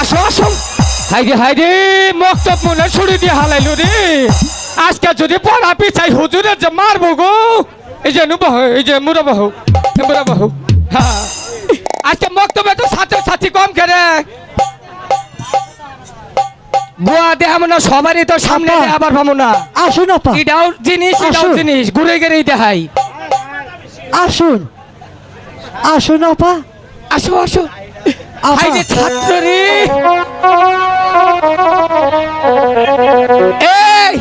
আসো আসো। হাইরে হাইরে মক্তব মনে ছুড়ি দিয়ে হালাইলো রে। আজকে যদি পড়া পিছাই হুজুরের যে মারবো গো এই যে নুবাহ এই যে মুরাবাহ মুরাবাহ। হ্যাঁ আজকে মক্তবে তো ছাত্র ছাত্রী কম করে গোয়া দেখাবো না সবারই তো সামনে। আবার পাবো না। আসুন এটাও জিনিস এটাও। জিনিস ঘুরে গেলেই দেখাই। আসুন। আসুন আপা। আসো আসো। আপা হাইরে ছাত্র রে। এই!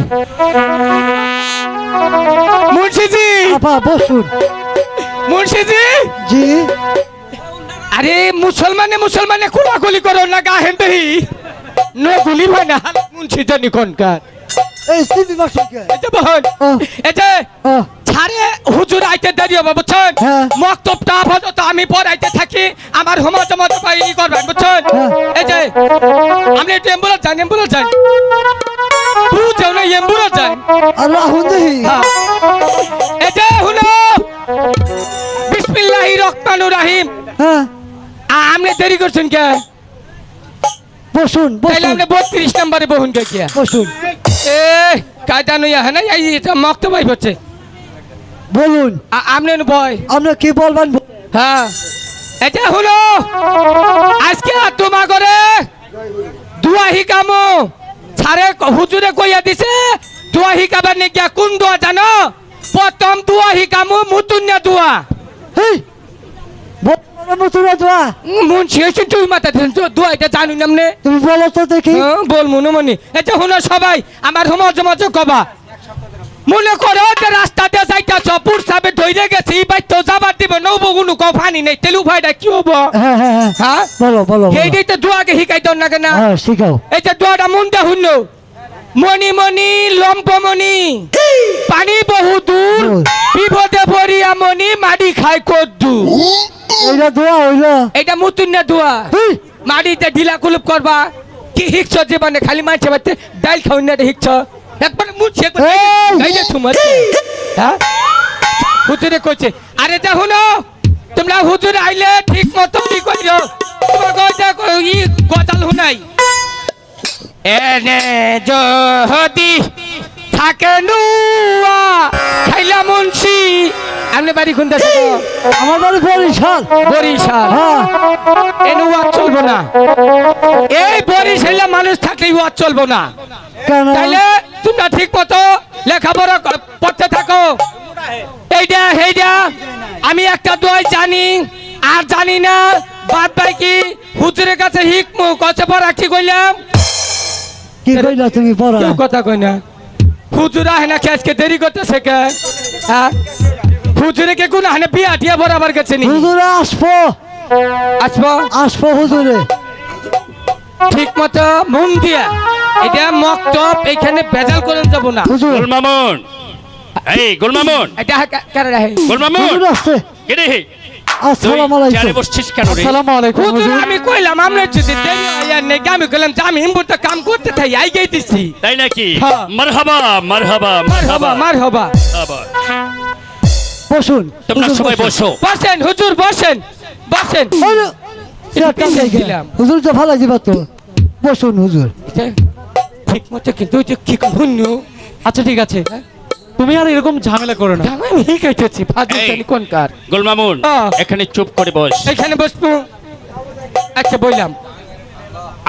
মুন্সিজি! আপা বসুন মুন্সিজি! জি। আরে মুসলমানে মুসলমানে কোলাকুলি করো না গা হেন্দেহি নো গুলি না মুন্সি জানি কোনকার? এই সিবি বসুনকে এই যে বহন। এই যে ছাড়ে হুজুর আইতে দেরি হবে বুঝছেন? হ্যাঁ। মক্তবটা আপাতত আমি পড়াইতে থাকি আমার হোমত মত পাই ই করবেন বুঝছেন? হ্যাঁ। এই যে আপনি একটু এম্বুলেন্স যান এম্বুলেন্স যান। বুঝছেন না এম্বুলেন্স যান। রাহুল হ্যাঁ। এই যে হুনো বিসমিল্লাহি রহমানুর রহিম। হ্যাঁ। আপনি দেরি করছেন কে বসুন বসুন। আপনি নম্বরে বহুন কে কে? বসুন। এ কায়দা নইয়া হ্যাঁ এই মক্তবাই হচ্ছে। বলুন। আপনি বয় আপনি কি বলবেন? হ্যাঁ। এটা হলো আজকে তোমা করে দুয়া হিকামো। ছাড়ে হুজুরে কইয়া দিছে দুয়া হিকাবার নাকি কোন দোয়া জানো? প্রথম দুয়া হিকামো মুতুন্যা দোয়া। হেই! বলার দোয়া মন তুই মাথা দিন দোয়া এটা জানি নামনে তুমি বলো তো দেখি। হ্যাঁ, বল মনে মনে এটা হলো সবাই আমার সমাজ কবা। মনে করো যে রাস্তাতে যাইতাছ পুরসাবে ধইরে গেছি বাই তো যাবার দিব নৌবগুনু কো ফানি নেই তেলু ভাইটা কি হব? হ্যাঁ হ্যাঁ হ্যাঁ। বলো বলো। এইটাই তো দোয়াকে শিকাই দন না কেন। শিখাও। এই যে দোয়াটা মন দে শুনল মণি মণি লম্প মণি পানি বহু দূর। বিপদে পড়িয়া মণি মাটি খায় কদ্দু ওইটা দোয়া ওইটা এটা মুতুন না দোয়া মাটিতে ঢিলা কুলুপ করবা। কি হিকছ জীবনে? খালি মানছে বাতে ডাইল খাওন না হিকছ। একবার মুছে! গাইলে তোমার হ্যাঁ? হুজুরে কইছে আরে যা হুনো তোমরা হুজুর আইলে ঠিক মতো কি তোমার গজা ই গজাল হুনাই এনে যদি থাকে নুয়া খাইলা মুন্সি আপনি বাড়ি কোন দেশে? আমার বাড়ি বরিশাল। বরিশাল হ্যাঁ? এনে ওয়াজ চলবো না। এই বরিশালে মানুষ থাকলে ওয়াজ চলবো না। কেন? তাইলে তোমরা ঠিক মতো লেখাপড়া ক- পড়তে থাকো। এইটা হেইটা আমি একটা দোয়াই জানি আর জানি না বাদ বাকি হুজুরের কাছে হিকমু কছে পড়া কি কইলাম? কি কইলা তুমি পড়া? কথা কই না। হুজুর আহে না আজকে দেরি করতেছে কে? হ্যাঁ? হুজুরে কে কোন হানে বিয়া টিয়া বরাবর গেছে নি? হুজুরে আসব। আসব? আসব হুজুরে। ঠিক মতো মন দিয়া। এটা মক্তব এখানে বেজাল করে যাব না। হুজুর। গুলমামুন এই গুলমামুন এটা কারে রাহে? গুলমামুন হুজুর আসছে। কে রে আসসালামু আলাইকুম। বসছিস কেন রে? আসসালামু আলাইকুম হুজুর আমি কইলাম আমরা যদি দেরি হয় আর নেই আমি কইলাম যে আমি ইম্পুরটা কাম করতে থাই আই গেই দিছি। তাই নাকি? হ্যাঁ। মারহাবা মারহাবা মার হবা মার হবা মারহাবা বসুন। তোমরা সবাই বসো। বসেন হুজুর বসেন বসেন। হুজুর, তো ভালো দিবা তো। বসুন হুজুর। ঠিক মতো কিন্তু যে কি শুনু আচ্ছা ঠিক আছে। তুমি আর এরকম ঝামেলা করো না। আমি শিখাইতেছি ফাজিল জানি কোন কার। গুলমামুন হ্যাঁ। এখানে চুপ করে বস। এখানে বসবো। আচ্ছা বললাম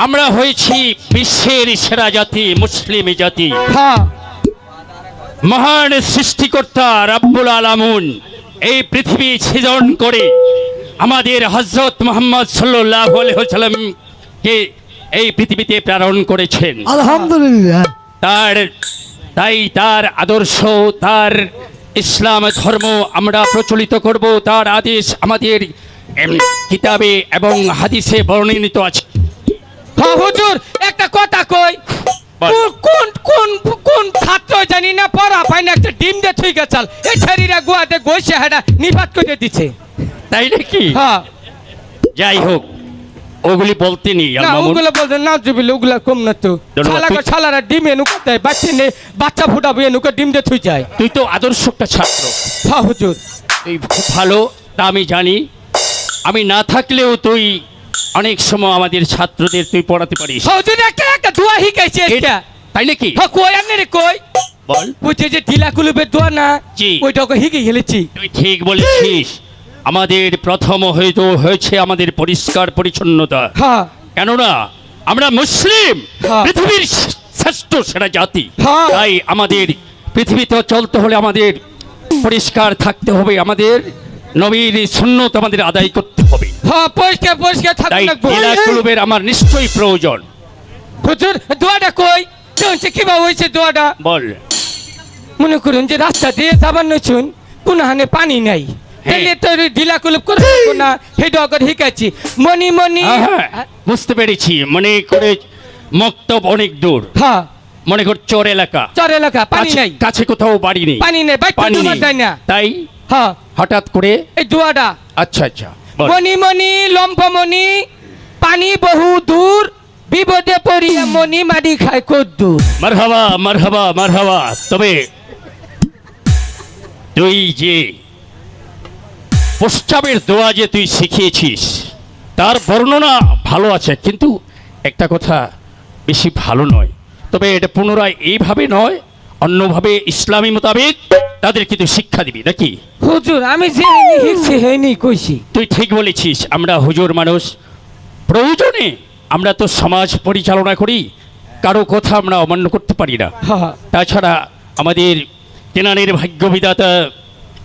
আমরা হয়েছি বিশ্বের সেরা জাতি মুসলিম জাতি। হ্যাঁ। মহান সৃষ্টিকর্তা রাব্বুল আলামুন এই পৃথিবী সৃজন করে আমাদের হজরত মোহাম্মদ সাল্লাহ সাল্লামকে এই পৃথিবীতে প্রেরণ করেছেন। আলহামদুলিল্লাহ। তার তাই তার আদর্শ তার ইসলাম ধর্ম আমরা প্রচলিত করব তার আদেশ আমাদের কিতাবে এবং হাদিসে বর্ণিত আছে। হ্যাঁ হুজুর একটা কথা কই। কোন- কোন কোন কোন ছাত্র জানি না পড়া পাই না একটা ডিম দে থুই গেছাল এই ছেড়িরা গুয়াতে গইছে হেডা নিপাত করে দিছে তাই নাকি? হ্যাঁ। যাই হোক ওগুলি বলতে নি না ওগুলো বলতে না জুবিল ওগুলা কম না তো। ধন্যবাদ। শালারা ডিম এনু দেয় বাচ্চা নে বাচ্চা ফুটাবো এনুকে ডিম দে থুই যায়। তুই তো আদর্শ একটা ছাত্র। হ্যাঁ হুজুর। তুই ভালো তা আমি জানি। আমি না থাকলেও তুই অনেক সময় আমাদের ছাত্রদের তুই পড়াতে পারিস। হুজুর একটা একটা দোয়া শিখাইছে একটা। তাই নাকি? হ্যাঁ কই রে কই? বল। বুঝছে যে ঢিলা কুলুপের দোয়া না জি। ওইটাকে শিখে গেলেছি তুই ঠিক বলেছিস। আমাদের প্রথম হয়তো হয়েছে আমাদের পরিষ্কার পরিচ্ছন্নতা। হ্যাঁ। কেননা আমরা মুসলিম হ্যাঁ। পৃথিবীর শ্রেষ্ঠ সেরা জাতি। হ্যাঁ। তাই আমাদের পৃথিবীতে চলতে হলে আমাদের পরিষ্কার থাকতে হবে আমাদের। নবীর সুন্নত আমাদের আদায় করতে হবে। হ্যাঁ পরিষ্কার পরিষ্কার তাই থাকুন লাগবো জেলা ক্লবের আমার নিশ্চয়ই প্রয়োজন। হুজুর দোয়াটা কই? হয়েছে দোয়াটা? বল। মনে করুন যে রাস্তা দিয়ে যাবার নছুন কোন হানে পানি নাই। তাহলে তো ওই ঢিলা কুলুপ করে না সেটা করে শিখাচ্ছি। মনি মনি। হ্যাঁ, হ্যাঁ, বুঝতে পেরেছি। মনে করে মক্তব অনেক দূর। হ্যাঁ। মনে কর চর এলাকা। চর এলাকা পানি নাই। কাছে কোথাও বাড়ি নেই। পানি নেই পানি নেই। তাই হ্যাঁ হঠাৎ করে? এই দোয়াটা। আচ্ছা আচ্ছা। মনি মনি পানি বহু দূর বিপদে পড়িয়া মনি মারি খায় কদ্দুর। মারহাবা মারহাবা মারহাবা। তবে তুই যে পশ্চামের দোয়া যে তুই শিখিয়েছিস তার বর্ণনা ভালো আছে কিন্তু একটা কথা বেশি ভালো নয়। তবে এটা পুনরায় এইভাবে নয় অন্যভাবে ইসলামী মোতাবেক তাদের কিন্তু শিক্ষা দিবি নাকি? হুজুর আমি যে হিকছি হেনি কইছি। তুই ঠিক বলেছিস আমরা হুজুর মানুষ। প্রয়োজনে আমরা তো সমাজ পরিচালনা করি কারও কথা আমরা অমান্য করতে পারি না। হ্যাঁ তাছাড়া আমাদের কেনানের ভাগ্য বিধাতা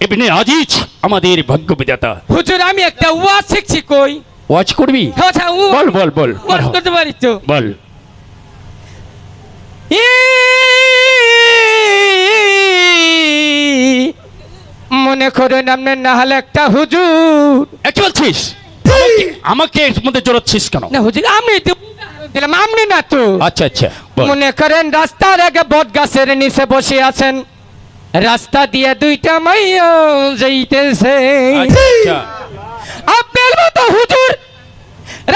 এমনি আজিজ আমাদের ভাগ্য বিধাতা হুজুর আমি একটা ওয়াজ শিখছি কই? ওয়াচ করবি? আচ্ছা ও বল বল বল। ওয়াজ করতে পারি তো? বল। মনে করেন আপনার না হলে একটা হুজুর। কি বলছিস? আমাকে এর মধ্যে জড়াচ্ছিস কেন? না হুজুর আমি তো দিলাম আপনি না তো। আচ্ছা আচ্ছা মনে করেন রাস্তার আগে বট গাছের নিচে বসে আছেন। রাস্তা দিয়ে দুইটা মাইয়া যাইতেছে। আচ্ছা। আপনার মতো হুজুর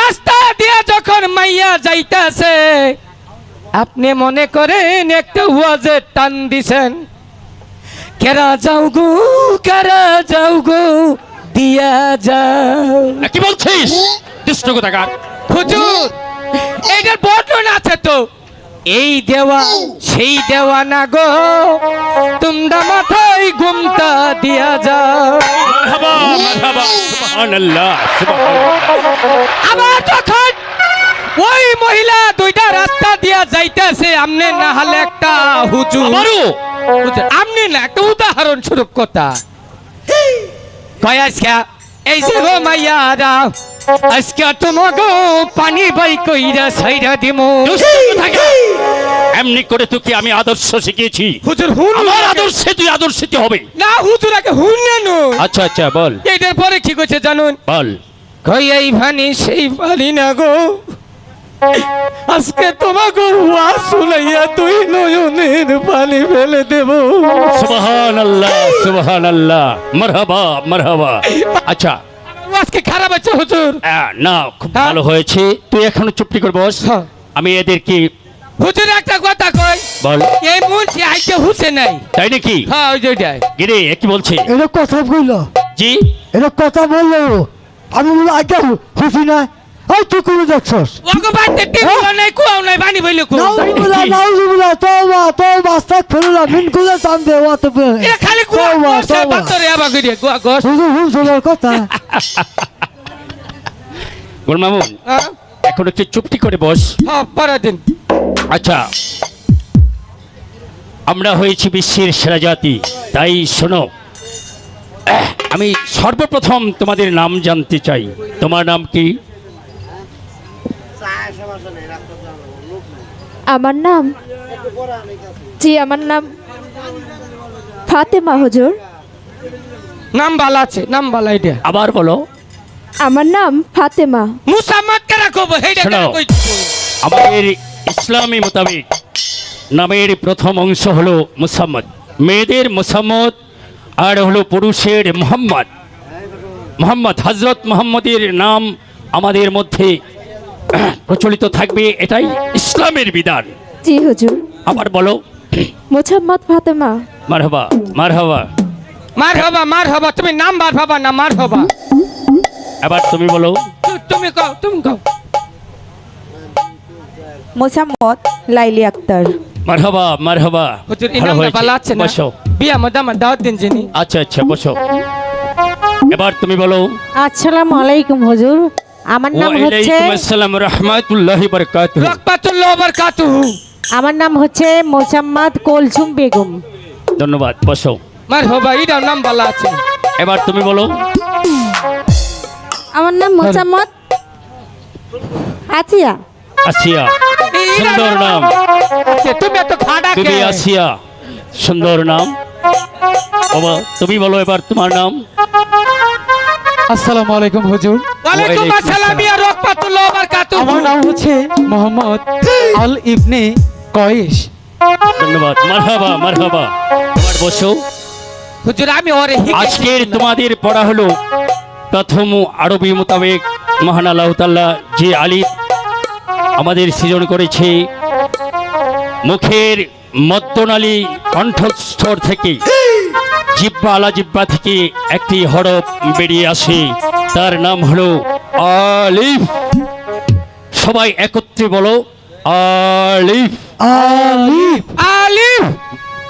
রাস্তা দিয়ে যখন মাইয়া যাইতেছে আপনি মনে করেন একটা ওয়াজের টান দিছেন। কেরা যাও গো কেরা যাও গো দিয়া যাও। কি বলছিস? দুষ্ট কোথাকার? হুজুর। এইটার বর্ণনা আছে তো। এই দেওয়া সেই দেওয়া না গো। তোমরা মাথায় ঘুমটা দিয়া যাও। মারহাবা মারহাবা সুবহানাল্লাহ সুবহানাল্লাহ। আবার যখন ওই মহিলা দুইটা রাস্তা দিয়া যাইতেছে আমনে না হলে একটা হুজুর। আমনে না একটা উদাহরণ স্বরূপ কথা। কয় আজকে? এই যে গো মাইয়ারা আজকে তোমাকে পানি বাই কইরা সাইরা দিমু। এমনি করে তোকে আমি আদর্শ শিখিয়েছি। হুজুর হুন আমার আদর্শে তুই আদর্শিত হবে। না হুজুর আগে হুন না আচ্ছা আচ্ছা বল। এটার পরে কি করছে জানুন? বল। কই এই ভানি সেই পারি না গো। আজকে তোমাকে ওয়া শুনাইয়া তুই নয়নের পানি ফেলে দেব। সুবহান আল্লাহ সুবহান আল্লাহ মারহাবা মারহাবা। আচ্ছা আজকে খারাপ আছে হুজুর। না খুব হ্যাঁ? ভালো হয়েছে। তুই এখনও চুপটি করে বস। হ্যাঁ। আমি এদেরকে হুজুর একটা কথা কই। বল। এই মুন্সি আইতে হুসে নাই। তাই নাকি? হ্যাঁ ওই যেটাই গিরে কি বলছে? এটা কথা কইল জি? এটা কথা বলল। আমি বলি আগে খুশি না ওই তুই দেখছস ওগো নাই কুয়াও নাই বানি বইলে কো? নাউজুবিল্লাহ নাউজুবিল্লাহ তওবা তওবা আস্তাগফিরুল্লাহ মিন কুল্লি যামবি ওয়া তাবে এ খালি কুয়া তওবা গোসে আবা কইরে কুয়া গোস হুজুর হুজুরের কথা। গোল মামুন হ্যাঁ এখন একটু চুপটি করে বস। হ্যাঁ, পরের দিন। আচ্ছা আমরা হয়েছি বিশ্বের সেরা জাতি তাই শোনো আমি সর্বপ্রথম তোমাদের নাম জানতে চাই। তোমার নাম কি? আমার নাম? জি আমার নাম ফাতেমা হুজুর। নাম বালা আছে নাম বালা এটা আবার বলো। আমার নাম ফাতেমা। মুসাম্মদ কারা কব? হেডা শোনো। কারা আমাদের ইসলামী মোতাবেক নামের প্রথম অংশ হলো মুসাম্মদ। মেয়েদের মুসাম্মদ আর হলো পুরুষের মোহাম্মদ। মোহাম্মদ হজরত মোহাম্মদের নাম আমাদের মধ্যে প্রচলিত থাকবে এটাই ইসলামের বিধান। জি হুজুর। আবার বলো। মোসাম্মদ ফাতেমা। মারহাবা মারহাবা। মার হবা মার হবা তুমি নাম বার হবা না মার হবা এবার তুমি বলো। তুমি কও তুমি কও। মোসাম্মদ লাইলি আক্তার। মারহাবা মারহাবা। হুজুর ইনাম হয়েছে। ভালো আছে না? বসো। বিয়া মধ্যে দাওয়াত দিন যিনি। আচ্ছা আচ্ছা বসো। এবার তুমি বলো। আসসালামু আলাইকুম হুজুর। আমার নাম হচ্ছে রহমাতুল্লাহি বারাকাতুহু। রকবাতুল্লাহ বারকাতুহু। আমার নাম হচ্ছে মোসাম্মদ কলসুম বেগম। ধন্যবাদ বসো। মারহাবা ইদার নাম ভালো আছে। এবার তুমি বলো। আমার নাম মোসাম্মদ আচিয়া আসিয়া সুন্দর নাম। আছে, তুমি এত খাড়া কে তুমি আসিয়া সুন্দর নাম। বাবা তুমি বলো এবার তোমার নাম। আসসালামু আলাইকুম হুজুর। ওয়ালাইকুম আসসালাম। ইয়া রকবাতুল্লাহ বারকাতুহু। আমার নাম হচ্ছে মোহাম্মদ আল ইবনে কয়েস ধন্যবাদ। মারহাবা মারহাবা। এবার বসো। হুজুর আমি ওরে আজকের তোমাদের পড়া হলো প্রথম আরবি মোতাবেক মহান আল্লাহ তাল্লাহ যে আলিফ আমাদের সৃজন করেছে মুখের মদ্যনালী কণ্ঠস্থর থেকে। জিব্বা আলা জিব্বা থেকে একটি হরফ বেরিয়ে আসে। তার নাম হলো আলিফ। সবাই একত্রে বলো আলিফ। আলিফ। আলিফ।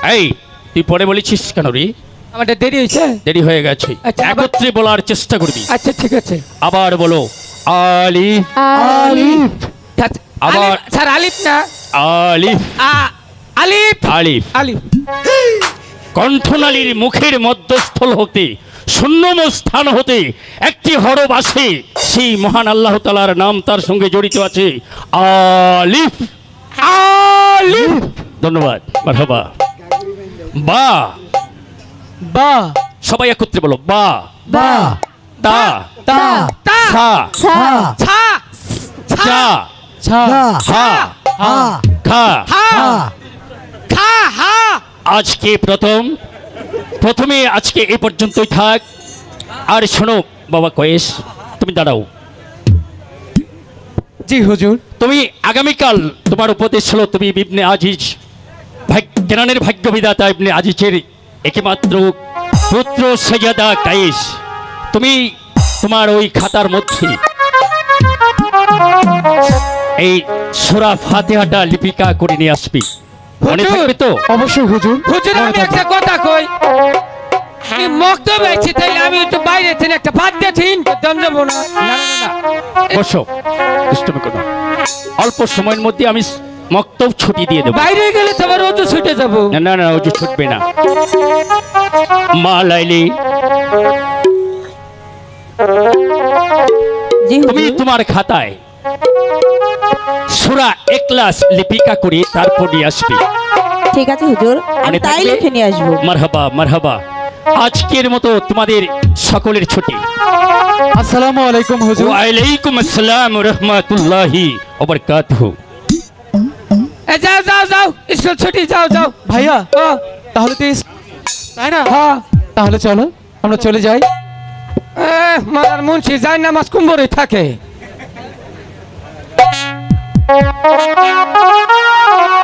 এই তুই পরে বলেছিস কেন রে? আমাদের দেরি হয়েছে। দেরি হয়ে গেছে। আচ্ছা, একত্রে বলার চেষ্টা করবি। আচ্ছা ঠিক আছে। আবার বলো আলিফ। আলিফ। আবার- স্যার আলিফ না? আলিফ। আ- আলিফ। আলিফ। আলিফ। কণ্ঠনালীর মুখের মধ্যস্থল হতে শূন্যম স্থান হতে একটি হরফ আসে সেই মহান আল্লাহ তালার নাম তার সঙ্গে জড়িত আছে আলিফ আলিফ ধন্যবাদ মারহাবা বা বা সবাই একত্রে বলো বা বা তা তা তা সা ছা ছা ছা ছা হা হা খা হা খা হা আজকে প্রথম প্রথমে আজকে এই পর্যন্তই থাক। আর শোনো বাবা কয়েস তুমি দাঁড়াও। জি হুজুর। তুমি আগামীকাল তোমার উপদেশ হলো তুমি ইবনে আজিজ কেনানের ভাগ্য বিধাতা ইবনে আজিজের একমাত্র পুত্র সৈয়দা কায়েস। তুমি তোমার ওই খাতার মধ্যে এই সোরা ফাতেহাটা লিপিকা করে নিয়ে আসবি। মনে থাকবে তো? অবশ্যই হুজুর। হুজুর আমি একটা কথা কই। এই মক্তব আছি তাইলে আমি একটু বাইরে থেকে একটা ভাত দিয়ে দম যাব না। না না, না, না। বসো। দুষ্টমি করো। অল্প সময়ের মধ্যে আমি মক্তব ছুটি দিয়ে দেবো। বাইরে গেলে তো আবার রোদ ছুটে যাব। না না না ওজু ছুটবে না। মা লাইলি। তুমি তোমার খাতায় সুরা একলাস লিপিকা করে তারপর নিয়ে আসবে। ঠিক আছে হুজুর আমি তাই লিখে নিয়ে আসব। মারহাবা মারহাবা। আজকের মতো তোমাদের সকলের ছুটি। আসসালামু আলাইকুম হুজুর। ওয়ালাইকুম আসসালাম রহমাতুল্লাহি ওবারকাতুহু। এ যাও যাও যাও স্কুল ছুটি যাও যাও। ভাইয়া তাহলে তুই তাই না? হ্যাঁ তাহলে চলো আমরা চলে যাই। এ, মারার মুন্সি যায় নামাজ কুম্ভরে থাকে। Música